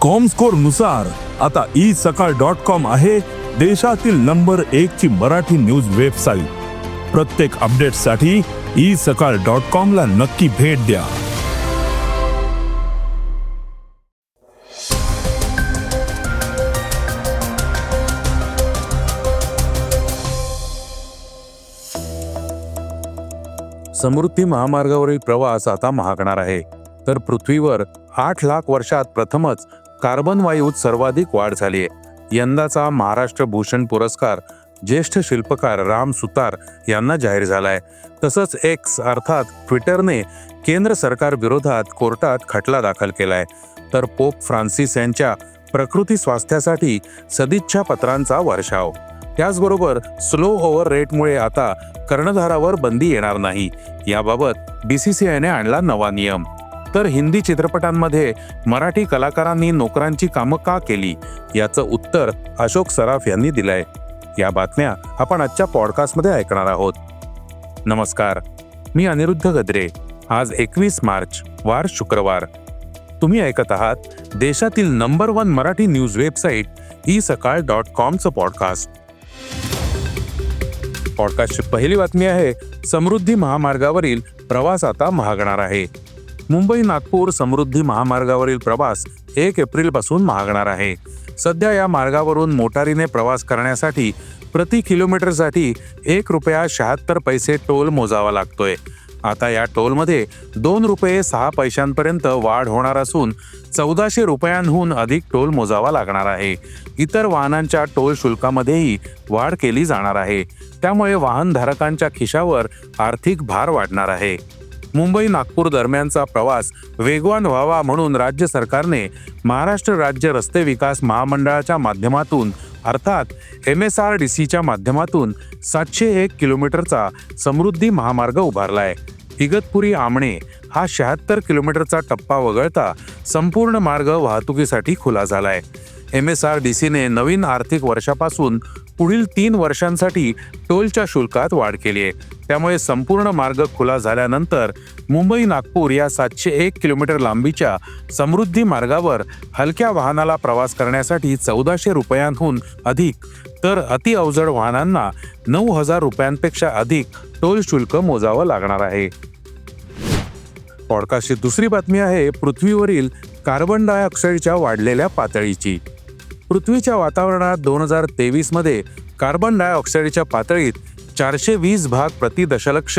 कॉमस्कोरनुसार आता E Sakal dot com आहे देशातील नंबर एक ची मराठी न्यूज वेबसाईट प्रत्येक अपडेटसाठी ई सकाळ डॉट कॉम ला नक्की भेट द्या. समृद्धी महामार्गावरील प्रवास आता महागणार आहे. तर पृथ्वीवर आठ लाख वर्षात प्रथमच कार्बन वायूत सर्वाधिक वाढ झाली आहे. यंदाचा महाराष्ट्र भूषण पुरस्कार ज्येष्ठ शिल्पकार राम सुतार यांना जाहीर झालाय. तसंच एक्स अर्थात ट्विटरने केंद्र सरकार विरोधात कोर्टात खटला दाखल केलाय. तर पोप फ्रान्सिस यांच्या प्रकृती स्वास्थ्यासाठी सदिच्छा पत्रांचा वर्षाव. त्याचबरोबर स्लो ओव्हर रेटमुळे आता कर्णधारावर बंदी येणार नाही. याबाबत बीसीसीआयने आणला नवा नियम. तर हिंदी चित्रपटांमध्ये मराठी कलाकारांनी नोकरांची कामं का केली? याचं उत्तर अशोक सराफ यांनी दिलंय. या बातम्या आपण आजच्या पॉडकास्टमध्ये ऐकणार आहोत. नमस्कार. मी अनिरुद्ध गद्रे. आज एकवीस मार्च वार शुक्रवार. तुम्ही ऐकत आहात देशातील number one Marathi news website e Sakal dot कॉमचं podcast. पॉडकास्टची पहिली बातमी आहे समृद्धी महामार्गावरील प्रवास आता महागणार आहे. मुंबई नागपूर समृद्धी महामार्गावरील प्रवास एक एप्रिलपासून महागणार आहे. सध्या या मार्गावरून मोटारीने प्रवास करण्यासाठी प्रति किलोमीटरसाठी एक रुपया शहात्तर पैसे टोल मोजावा लागतोय. आता या टोलमध्ये दोन रुपये सहा पैशांपर्यंत वाढ होणार असून चौदाशे रुपयांहून अधिक टोल मोजावा लागणार आहे. इतर वाहनांच्या टोल शुल्कामध्येही वाढ केली जाणार आहे. त्यामुळे वाहनधारकांच्या खिशावर आर्थिक भार वाढणार आहे. मुंबई नागपूर दरम्यानचा प्रवास वेगवान व्हावा म्हणून राज्य सरकारने महाराष्ट्र राज्य रस्ते विकास महामंडळाच्या माध्यमातून अर्थात एम एस आर डी सीच्या माध्यमातून सातशे एक किलोमीटरचा समृद्धी महामार्ग उभारलाय. इगतपुरी आमणे हा शहात्तर किलोमीटरचा टप्पा वगळता संपूर्ण मार्ग वाहतुकीसाठी खुला झालाय. एम एस आर डी सीने नवीन आर्थिक वर्षापासून पुढील तीन वर्षांसाठी टोलच्या शुल्कात वाढ केली आहे. त्यामुळे संपूर्ण मार्ग खुला झाल्यानंतर मुंबई नागपूर या सातशे एक किलोमीटर लांबीच्या समृद्धी मार्गावर हलक्या वाहनाला प्रवास करण्यासाठी चौदाशे रुपयांहून अधिक तर अति अवजड वाहनांना नऊ हजार रुपयांपेक्षा अधिक टोल शुल्क मोजावं लागणार आहे. पॉडकास्टची दुसरी बातमी आहे पृथ्वीवरील कार्बन डायऑक्साईडच्या वाढलेल्या पातळीची. पृथ्वीच्या वातावरणात दोन हजार तेवीसमध्ये कार्बन डायऑक्साईडच्या पातळीत चारशे वीस भाग प्रति दशलक्ष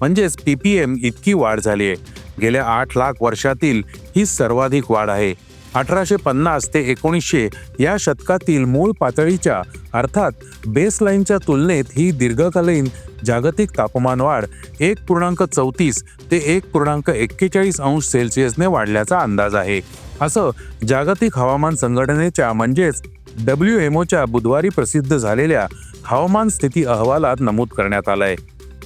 म्हणजेच पीपीएम इतकी वाढ झाली आहे. गेल्या आठ लाख वर्षातील ही सर्वाधिक वाढ आहे. अठराशे पन्नास ते एकोणीसशे या शतकातील मूळ पातळीच्या अर्थात बेसलाईनच्या तुलनेत ही दीर्घकालीन जागतिक तापमान वाढ एक पूर्णांक चौतीस ते एक पूर्णांक एक्केचाळीस अंश सेल्सिअसने वाढल्याचा अंदाज आहे. असं जागतिक हवामान संघटनेच्या म्हणजेच डब्ल्यू एमओच्या बुधवारी प्रसिद्ध झालेल्या हवामान स्थिती अहवालात नमूद करण्यात आलंय.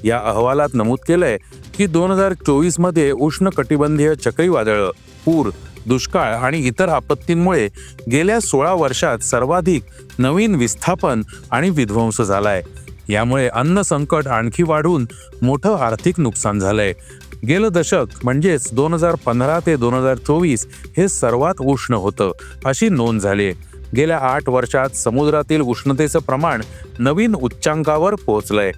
या अहवालात नमूद केलंय की दोन हजार चोवीसमध्ये उष्ण कटिबंधीय चक्रीवादळं पूर दुष्काळ आणि इतर आपत्तींमुळे गेल्या सोळा वर्षात सर्वाधिक नवीन विस्थापन आणि विध्वंस झालाय. यामुळे अन्न संकट आणखी वाढून मोठं आर्थिक नुकसान झालंय. गेलं दशक म्हणजेच दोन हजार पंधरा ते दोन हजार चोवीस हे सर्वात उष्ण होतं अशी नोंद झाली गेल्या आठ वर्षात समुद्रातील उष्णतेचं प्रमाण नवीन उच्चांकावर पोहोचलंय.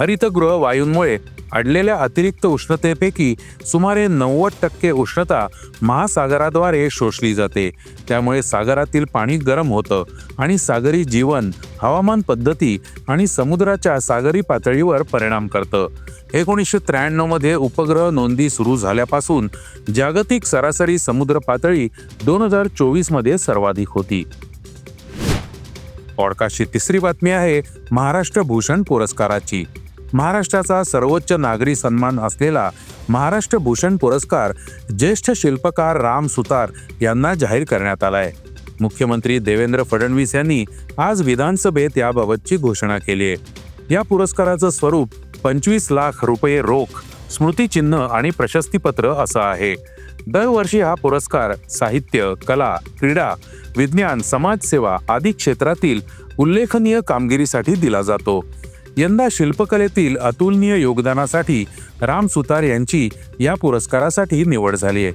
हरितगृह वायूंमुळे अडलेल्या अतिरिक्त उष्णतेपैकी सुमारे नव्वद टक्के उष्णता महासागराद्वारे शोषली जाते. त्यामुळे सागरातील पाणी गरम होतं आणि सागरी जीवन हवामान पद्धती आणि समुद्राच्या सागरी पातळीवर परिणाम करतं. एकोणीसशे त्र्याण्णवमध्ये उपग्रह नोंदी सुरू झाल्यापासून जागतिक सरासरी समुद्र पातळी दोन हजार चोवीसमध्ये सर्वाधिक होती. पॉडकास्टची तिसरी बातमी आहे महाराष्ट्र भूषण पुरस्काराची. महाराष्ट्राचा सर्वोच्च नागरी सन्मान असलेला महाराष्ट्र भूषण पुरस्कार ज्येष्ठ शिल्पकार राम सुतार यांना जाहीर करण्यात आलाय. मुख्यमंत्री देवेंद्र फडणवीस यांनी आज विधानसभेत याबाबतची घोषणा केली आहे. या पुरस्काराचं स्वरूप पंचवीस लाख रुपये रोख स्मृतिचिन्ह आणि प्रशस्तीपत्र असं आहे. दरवर्षी हा पुरस्कार साहित्य कला क्रीडा विज्ञान समाजसेवा आदी क्षेत्रातील उल्लेखनीय कामगिरीसाठी दिला जातो. यंदा शिल्पकलेतील अतुलनीय योगदानासाठी राम सुतार यांची या पुरस्कारासाठी निवड झाली आहे.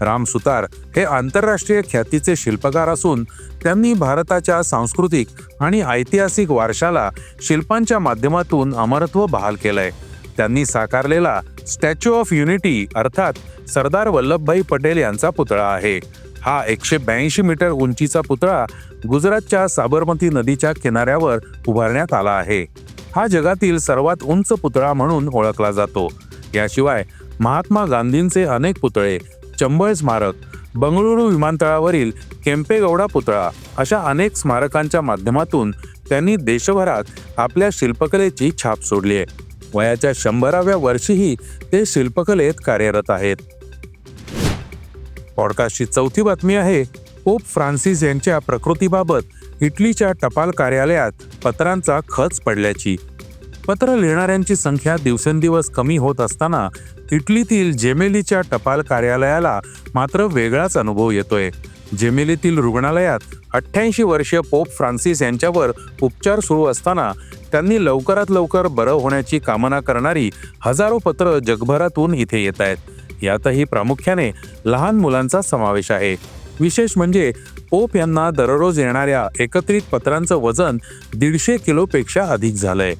राम सुतार हे आंतरराष्ट्रीय ख्यातीचे शिल्पकार असून त्यांनी भारताच्या सांस्कृतिक आणि ऐतिहासिक वारशाला शिल्पांच्या माध्यमातून अमरत्व बहाल केलंय. त्यांनी साकारलेला स्टॅच्यू ऑफ युनिटी अर्थात सरदार वल्लभभाई पटेल यांचा पुतळा आहे. हा एकशे ब्याऐंशी मीटर उंचीचा पुतळा गुजरातच्या साबरमती नदीच्या किनाऱ्यावर उभारण्यात आला आहे. हा जगातील सर्वात उंच पुतळा म्हणून ओळखला जातो. याशिवाय महात्मा गांधींचे अनेक पुतळे चंबळ स्मारक बंगळुरू विमानतळावरील केम्पेगौडा पुतळा अशा अनेक स्मारकांच्या माध्यमातून त्यांनी देशभरात आपल्या शिल्पकलेची छाप सोडली आहे. वयाच्या शंभराव्या वर्षीही ते शिल्पकलेत कार्यरत आहेत. पॉडकास्टची चौथी बातमी आहे पोप फ्रान्सिस यांच्या प्रकृतीबाबत इटलीच्या टपाल कार्यालयात पत्रांचा खच पडल्याची. पत्र लिहिणाऱ्यांची संख्या दिवसेंदिवस कमी होत असताना इटलीतील जेमेलीच्या टपाल कार्यालयाला मात्र वेगळाच अनुभव येतोय. जेमेलीतील रुग्णालयात अठ्ठ्याऐंशी वर्षीय पोप फ्रान्सिस यांच्यावर उपचार सुरू असताना त्यांनी लवकरात लवकर बरं होण्याची कामना करणारी हजारो पत्र जगभरातून इथे येत आहेत. यातही प्रामुख्याने लहान मुलांचा समावेश आहे. विशेष म्हणजे पोप यांना दररोज येणाऱ्या एकत्रित पत्रांचं वजन दीडशे किलोपेक्षा अधिक झालंय.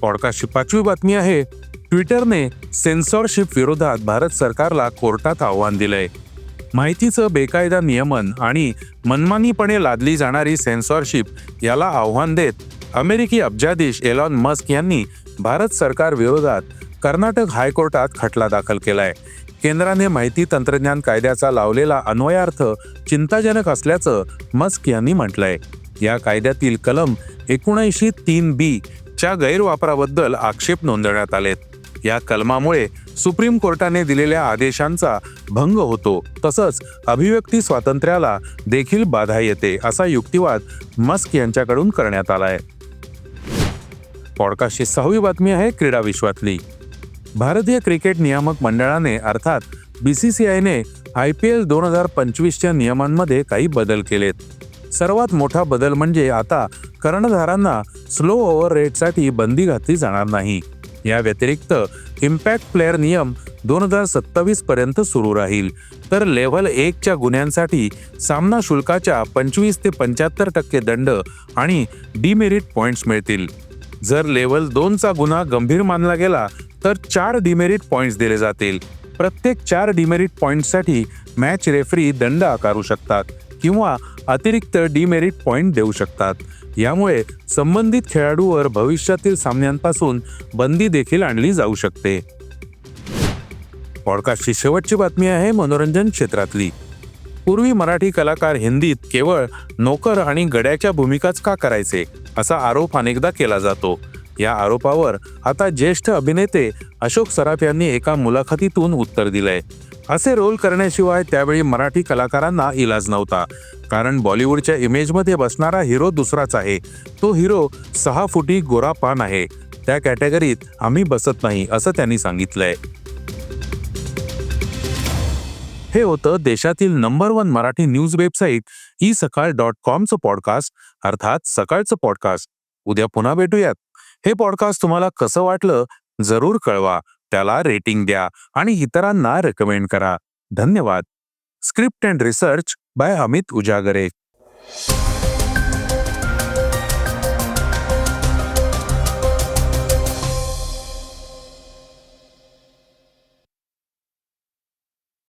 पॉडकास्टची पाचवी बातमी आहे ट्विटरने सेन्सॉरशिप विरोधात भारत सरकारला कोर्टात आव्हान दिलंय. माहितीचं बेकायदा नियमन आणि मनमानीपणे लादली जाणारी सेन्सॉरशिप याला आव्हान देत अमेरिकी अब्जाधीश एलॉन मस्क यांनी भारत सरकार विरोधात कर्नाटक हायकोर्टात खटला दाखल केलाय. केंद्राने माहिती तंत्रज्ञान कायद्याचा लावलेला अन्वयार्थ चिंताजनक असल्याचं मस्क यांनी म्हटलंय. या कायद्यातील कलम एकोणऐंशी तीन बी च्या गैरवापराबद्दल आक्षेप नोंदवण्यात आलेत. या कलमामुळे सुप्रीम कोर्टाने दिलेल्या आदेशांचा भंग होतो तसंच अभिव्यक्ती स्वातंत्र्याला देखील बाधा येते असा युक्तिवाद मस्क यांच्याकडून करण्यात आलाय. पॉडकास्टची सहावी बातमी आहे क्रीडा विश्वातली. भारतीय क्रिकेट नियामक मंडळाने अर्थात बी सी सी आयने आय पी एल दोन हजार पंचवीसच्या नियमांमध्ये काही बदल केलेत. सर्वात मोठा बदल म्हणजे आता कर्णधारांना स्लो ओव्हर रेटसाठी बंदी घातली जाणार नाही. या व्यतिरिक्त इम्पॅक्ट प्लेअर नियम दोन हजार सत्तावीस पर्यंत सुरू राहील. तर लेव्हल एकच्या गुन्ह्यांसाठी सामना शुल्काच्या पंचवीस ते पंच्याहत्तर टक्के दंड आणि डिमेरिट पॉइंट्स मिळतील. जर लेवल दोनचा गुन्हा गंभीर मानला गेला तर चार डिमेरिट पॉइंट्स दिले जातील. प्रत्येक चार डिमेरिट पॉइंट्ससाठी मॅच रेफरी दंड आकारू शकतात किंवा अतिरिक्त डिमेरिट पॉइंट देऊ शकतात. यामुळे संबंधित खेळाडूवर भविष्यातील सामन्यांपासून बंदी देखील आणली जाऊ शकते. पॉडकास्टची शेवटची बातमी आहे मनोरंजन क्षेत्रातली. पूर्वी मराठी कलाकार हिंदीत केवळ नोकर आणि गड्याच्या भूमिकाच का करायचे असा आरोप अनेकदा केला जातो. या आरोपावर आता ज्येष्ठ अभिनेते अशोक सराफ यांनी एका मुलाखतीतून उत्तर दिलंय. असे रोल करण्याशिवाय त्यावेळी मराठी कलाकारांना इलाज नव्हता. कारण बॉलिवूडच्या इमेजमध्ये बसणारा हिरो दुसराच आहे. तो हिरो सहा फुटी गोरा पान आहे. त्या कॅटेगरीत आम्ही बसत नाही असं त्यांनी सांगितलंय. हे होतं देशातील number one Marathi news website e Sakal dot कॉमचं podcast अर्थात सकाळचं पॉडकास्ट उद्या पुन्हा भेटूयात. हे पॉडकास्ट तुम्हाला कसं वाटलं जरूर कळवा. त्याला रेटिंग द्या आणि इतरांना रेकमेंड करा. धन्यवाद. Script and research by Amit Ujagare.